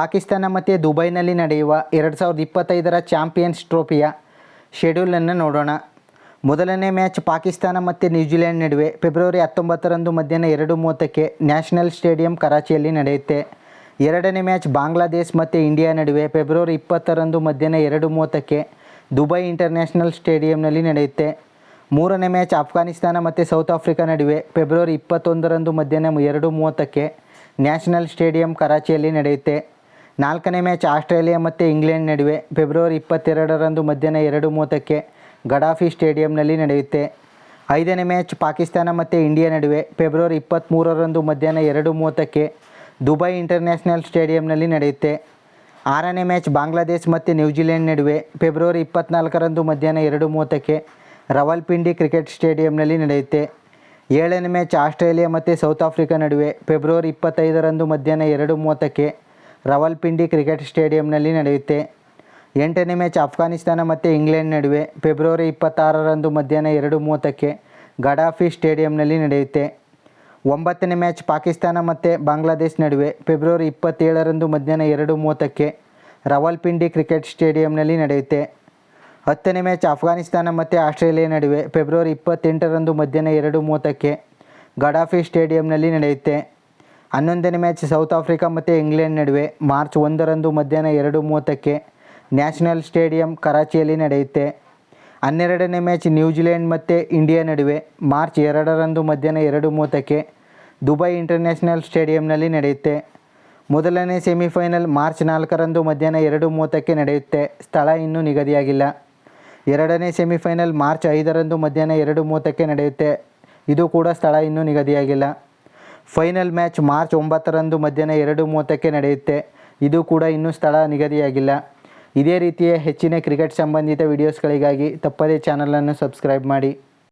ಪಾಕಿಸ್ತಾನ ಮತ್ತು ದುಬೈನಲ್ಲಿ ನಡೆಯುವ ಎರಡು ಸಾವಿರದ ಇಪ್ಪತ್ತೈದರ ಚಾಂಪಿಯನ್ಸ್ ಟ್ರೋಫಿಯ ಶೆಡ್ಯೂಲನ್ನು ನೋಡೋಣ. ಮೊದಲನೇ ಮ್ಯಾಚ್ ಪಾಕಿಸ್ತಾನ ಮತ್ತು ನ್ಯೂಜಿಲೆಂಡ್ ನಡುವೆ ಫೆಬ್ರವರಿ ಹತ್ತೊಂಬತ್ತರಂದು ಮಧ್ಯಾಹ್ನ ಎರಡು ಮೂವತ್ತಕ್ಕೆ ನ್ಯಾಷನಲ್ ಸ್ಟೇಡಿಯಂ ಕರಾಚಿಯಲ್ಲಿ ನಡೆಯುತ್ತೆ. ಎರಡನೇ ಮ್ಯಾಚ್ ಬಾಂಗ್ಲಾದೇಶ್ ಮತ್ತು ಇಂಡಿಯಾ ನಡುವೆ ಫೆಬ್ರವರಿ ಇಪ್ಪತ್ತರಂದು ಮಧ್ಯಾಹ್ನ ಎರಡು ಮೂವತ್ತಕ್ಕೆ ದುಬೈ ಇಂಟರ್ನ್ಯಾಷನಲ್ ಸ್ಟೇಡಿಯಂನಲ್ಲಿ ನಡೆಯುತ್ತೆ. ಮೂರನೇ ಮ್ಯಾಚ್ ಆಫ್ಘಾನಿಸ್ತಾನ ಮತ್ತು ಸೌತ್ ಆಫ್ರಿಕಾ ನಡುವೆ ಫೆಬ್ರವರಿ ಇಪ್ಪತ್ತೊಂದರಂದು ಮಧ್ಯಾಹ್ನ ಎರಡು ಮೂವತ್ತಕ್ಕೆ ನ್ಯಾಷನಲ್ ಸ್ಟೇಡಿಯಂ ಕರಾಚಿಯಲ್ಲಿ ನಡೆಯುತ್ತೆ. ನಾಲ್ಕನೇ ಮ್ಯಾಚ್ ಆಸ್ಟ್ರೇಲಿಯಾ ಮತ್ತು ಇಂಗ್ಲೆಂಡ್ ನಡುವೆ ಫೆಬ್ರವರಿ ಇಪ್ಪತ್ತೆರಡರಂದು ಮಧ್ಯಾಹ್ನ ಎರಡು ಮೂವತ್ತಕ್ಕೆ ಗಡಾಫಿ ಸ್ಟೇಡಿಯಂನಲ್ಲಿ ನಡೆಯುತ್ತೆ. ಐದನೇ ಮ್ಯಾಚ್ ಪಾಕಿಸ್ತಾನ ಮತ್ತು ಇಂಡಿಯಾ ನಡುವೆ ಫೆಬ್ರವರಿ ಇಪ್ಪತ್ತ್ಮೂರರಂದು ಮಧ್ಯಾಹ್ನ ಎರಡು ಮೂವತ್ತಕ್ಕೆ ದುಬೈ ಇಂಟರ್ನ್ಯಾಷನಲ್ ಸ್ಟೇಡಿಯಂನಲ್ಲಿ ನಡೆಯುತ್ತೆ. ಆರನೇ ಮ್ಯಾಚ್ ಬಾಂಗ್ಲಾದೇಶ್ ಮತ್ತು ನ್ಯೂಜಿಲೆಂಡ್ ನಡುವೆ ಫೆಬ್ರವರಿ ಇಪ್ಪತ್ತ್ನಾಲ್ಕರಂದು ಮಧ್ಯಾಹ್ನ ಎರಡು ಮೂವತ್ತಕ್ಕೆ ರವಲ್ಪಿಂಡಿ ಕ್ರಿಕೆಟ್ ಸ್ಟೇಡಿಯಂನಲ್ಲಿ ನಡೆಯುತ್ತೆ. ಏಳನೇ ಮ್ಯಾಚ್ ಆಸ್ಟ್ರೇಲಿಯಾ ಮತ್ತು ಸೌತ್ ಆಫ್ರಿಕಾ ನಡುವೆ ಫೆಬ್ರವರಿ ಇಪ್ಪತ್ತೈದರಂದು ಮಧ್ಯಾಹ್ನ ಎರಡು ಮೂವತ್ತಕ್ಕೆ ರವಲ್ಪಿಂಡಿ ಕ್ರಿಕೆಟ್ ಸ್ಟೇಡಿಯಂನಲ್ಲಿ ನಡೆಯುತ್ತೆ. ಎಂಟನೇ ಮ್ಯಾಚ್ ಅಫ್ಘಾನಿಸ್ತಾನ ಮತ್ತು ಇಂಗ್ಲೆಂಡ್ ನಡುವೆ ಫೆಬ್ರವರಿ ಇಪ್ಪತ್ತಾರರಂದು ಮಧ್ಯಾಹ್ನ ಎರಡು ಮೂವತ್ತಕ್ಕೆ ಗಡಾಫಿ ಸ್ಟೇಡಿಯಂನಲ್ಲಿ ನಡೆಯುತ್ತೆ. ಒಂಬತ್ತನೇ ಮ್ಯಾಚ್ ಪಾಕಿಸ್ತಾನ ಮತ್ತು ಬಾಂಗ್ಲಾದೇಶ್ ನಡುವೆ ಫೆಬ್ರವರಿ ಇಪ್ಪತ್ತೇಳರಂದು ಮಧ್ಯಾಹ್ನ ಎರಡು ಮೂವತ್ತಕ್ಕೆ ರವಲ್ಪಿಂಡಿ ಕ್ರಿಕೆಟ್ ಸ್ಟೇಡಿಯಂನಲ್ಲಿ ನಡೆಯುತ್ತೆ. ಹತ್ತನೇ ಮ್ಯಾಚ್ ಅಫ್ಘಾನಿಸ್ತಾನ ಮತ್ತು ಆಸ್ಟ್ರೇಲಿಯಾ ನಡುವೆ ಫೆಬ್ರವರಿ ಇಪ್ಪತ್ತೆಂಟರಂದು ಮಧ್ಯಾಹ್ನ ಎರಡು ಮೂವತ್ತಕ್ಕೆ ಗಡಾಫಿ ಸ್ಟೇಡಿಯಂನಲ್ಲಿ ನಡೆಯುತ್ತೆ. ಹನ್ನೊಂದನೇ ಮ್ಯಾಚ್ ಸೌತ್ ಆಫ್ರಿಕಾ ಮತ್ತು ಇಂಗ್ಲೆಂಡ್ ನಡುವೆ ಮಾರ್ಚ್ ಒಂದರಂದು ಮಧ್ಯಾಹ್ನ ಎರಡು ಮೂವತ್ತಕ್ಕೆ ನ್ಯಾಷನಲ್ ಸ್ಟೇಡಿಯಂ ಕರಾಚಿಯಲ್ಲಿ ನಡೆಯುತ್ತೆ. ಹನ್ನೆರಡನೇ ಮ್ಯಾಚ್ ನ್ಯೂಜಿಲೆಂಡ್ ಮತ್ತು ಇಂಡಿಯಾ ನಡುವೆ ಮಾರ್ಚ್ ಎರಡರಂದು ಮಧ್ಯಾಹ್ನ ಎರಡು ಮೂವತ್ತಕ್ಕೆ ದುಬೈ ಇಂಟರ್ನ್ಯಾಷನಲ್ ಸ್ಟೇಡಿಯಂನಲ್ಲಿ ನಡೆಯುತ್ತೆ. ಮೊದಲನೇ ಸೆಮಿಫೈನಲ್ ಮಾರ್ಚ್ ನಾಲ್ಕರಂದು ಮಧ್ಯಾಹ್ನ ಎರಡು ಮೂವತ್ತಕ್ಕೆ ನಡೆಯುತ್ತೆ. ಸ್ಥಳ ಇನ್ನೂ ನಿಗದಿಯಾಗಿಲ್ಲ. ಎರಡನೇ ಸೆಮಿಫೈನಲ್ ಮಾರ್ಚ್ ಐದರಂದು ಮಧ್ಯಾಹ್ನ ಎರಡು ಮೂವತ್ತಕ್ಕೆ ನಡೆಯುತ್ತೆ. ಇದು ಕೂಡ ಸ್ಥಳ ಇನ್ನೂ ನಿಗದಿಯಾಗಿಲ್ಲ. ಫೈನಲ್ ಮ್ಯಾಚ್ ಮಾರ್ಚ್ ಒಂಬತ್ತರಂದು ಮಧ್ಯಾಹ್ನ ಎರಡು ಮೂವತ್ತಕ್ಕೆ ನಡೆಯುತ್ತೆ. ಇದು ಕೂಡ ಇನ್ನೂ ಸ್ಥಳ ನಿಗದಿಯಾಗಿಲ್ಲ. ಇದೇ ರೀತಿಯ ಹೆಚ್ಚಿನ ಕ್ರಿಕೆಟ್ ಸಂಬಂಧಿತ ವಿಡಿಯೋಸ್ಗಳಿಗಾಗಿ ತಪ್ಪದೇ ಚಾನಲನ್ನು ಸಬ್ಸ್ಕ್ರೈಬ್ ಮಾಡಿ.